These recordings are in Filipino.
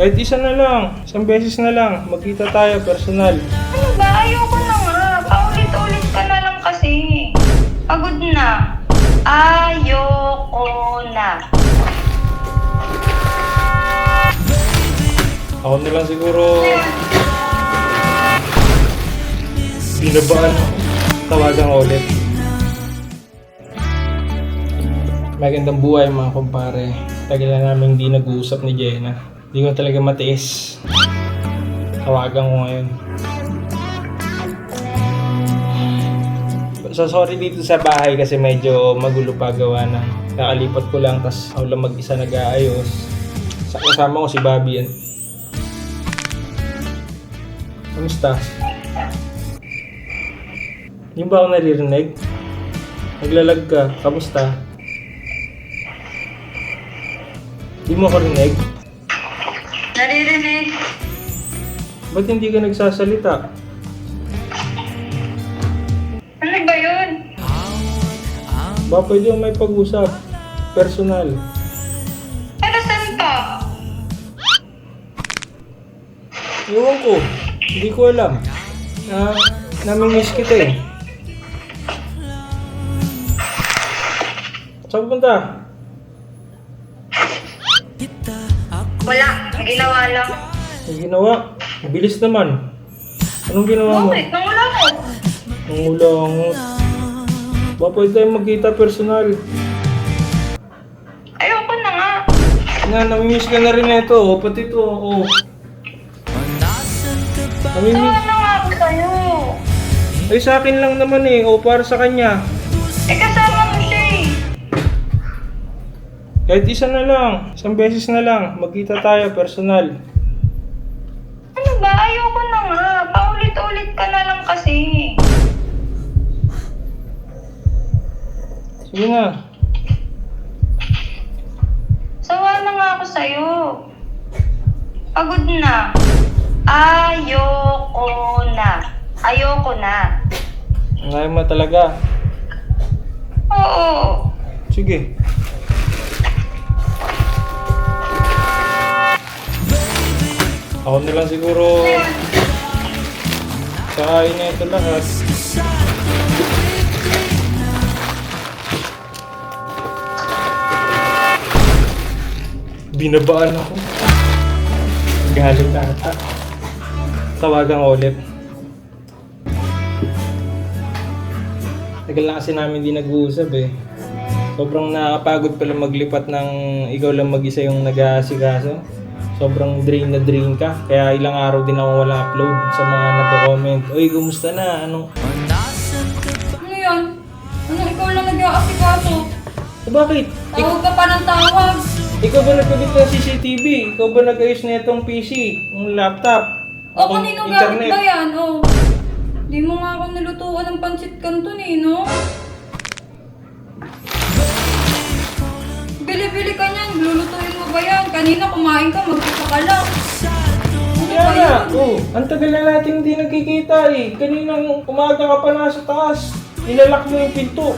Kahit isa na lang. Isang beses na lang. Magkita tayo, personal. Ano ba? Ayoko na nga. Paulit-ulit ka na lang kasi. Pagod na. Ayoko na. Ako na lang siguro... Binabaan. Tawagan ko ulit. Magandang buhay mga kumpare. Tagal na namin hindi nag-uusap ni Jenna. Hindi ko talaga matiis. Tawagan ko ngayon. So sorry dito sa bahay kasi medyo magulo pa gawa na. Nakalipat ko lang tas ako lang mag-isa nag-aayos. Sa kasama ko si Bobby. Yan. Kamusta? Yung ba ako naririnig? Naglalag ka. Kamusta? Di mo ako rinig? Naririnig. Ba't hindi ka nagsasalita? Ano ba yun? Ba pwede yung may pag-usap? Personal. Para saan ka? Iwan ko. Hindi ko alam. Na, namimiss kita eh. Saan punta? Wala. Ginawa lang. Ang ginawa? Bilis naman. Anong ginawa mo? Bakit? Nang wala mo. Ang ulang. Ba pwede tayong magkita personal. Ayoko na nga. Nga, namimiss ka na rin ito. Oh. Pati ito. Oh. Namimiss. Sawa na nga ako sa'yo. Ay, sa akin lang naman eh. O, para sa kanya. Kahit isa na lang. Isang beses na lang. Magkita tayo personal. Ano ba? Ayoko na nga. Paulit-ulit ka na lang kasi. Sige na. Sawa na nga ako sa'yo. Pagod na. Ayoko na. Ayoko na. Ngayon mo talaga. Oo. Sige. Ako na lang siguro kakain na ito lahat. Binabaan ako. Galit ata. Tawagan ulit. Tagal na kasi namin di nag-uusap eh. Sobrang nakakapagod pala maglipat ng ikaw lang mag-isa yung nag-aasikaso. Sobrang drain na drain ka. Kaya ilang araw din ako wala upload sa mga nagko-comment. Uy, kumusta na? Ano? Ano yan? Ano ikaw lang nag-aasikaso? Eh, bakit? Tawag ka pa ng tawag. ikaw ba nagkabit ng CCTV? Ikaw ba nag-ayos na itong PC? Yung laptop? O Akong kanino gamit ba yan? O. Di mo nga ako nilutuan ng pancit canton eh, no? Kanina kumain ka, mag-isa ka lang. Kaya nga, yun? oh, ang tagal na natin hindi nagkikita eh. Kaninang umaga ka pa nasa taas. Nilalak mo yung pinto.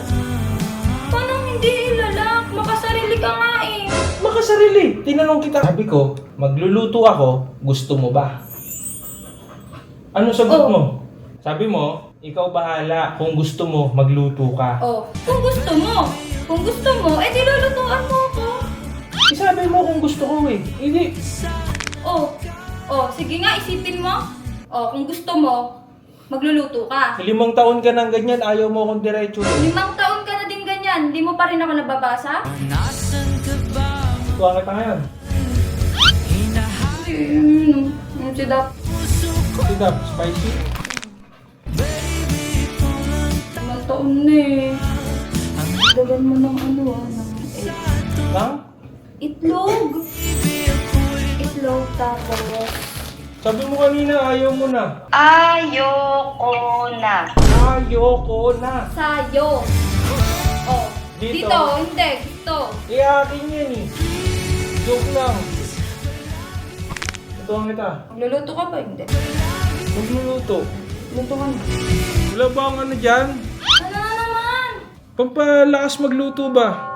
Paano hindi ilalak? Makasarili ka nga eh. Makasarili. Tinanong kita. Sabi ko, magluluto ako, gusto mo ba? Ano sagot Oh. mo? Sabi mo, ikaw bahala kung gusto mo, magluto ka. O, kung gusto mo. Kung gusto mo, eh nilulutuan mo ako. Sabi mo kung gusto ko eh. Hindi. Oh, oh, sige nga, isipin mo. Oh, kung gusto mo, magluluto ka. Limang taon ka nang ganyan, ayaw mo akong diretso. Limang taon ka na din ganyan, di mo pa rin ako nababasa? Tuwa kita ngayon. Hmm, ano si Dap? Sidap, spicy. Limang taon na eh. Dagan mo ng ano ah, ng egg. Lang? Itlog! Itlog tapos. Sabi mo kanina, ayaw mo na. Ayoko na. Ayoko na. Sayo! Oh, Dito. dito, hindi, dito. Eh, akin yan eh. Joke lang. Ito ang kita. Magluluto ka ba? Hindi. Magluluto. Luto ka na. Wala ba ang ano dyan? Ano na naman? Pampalakas magluto ba?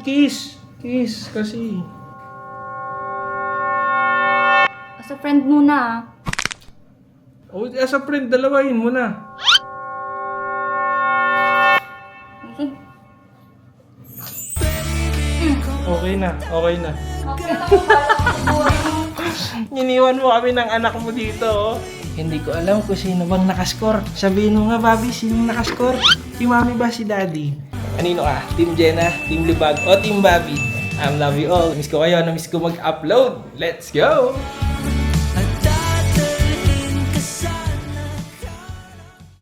Kiss. Kiss kasi. As a friend muna ah. O, as a friend, dalawahin mo na. Okay na, okay na. Okay lang ako para sa buhay mo. Iniwan mo kami ng anak mo dito, oh. Hindi ko alam kung sino bang nakascore. Sabihin mo nga, Bobby, sino nakascore? Si Mami ba, si Daddy? Anino ka? Team Jenna, Team Libag, o Team Bobby? I love you all. Miss ko kayo, na-miss ko mag-upload. Let's go!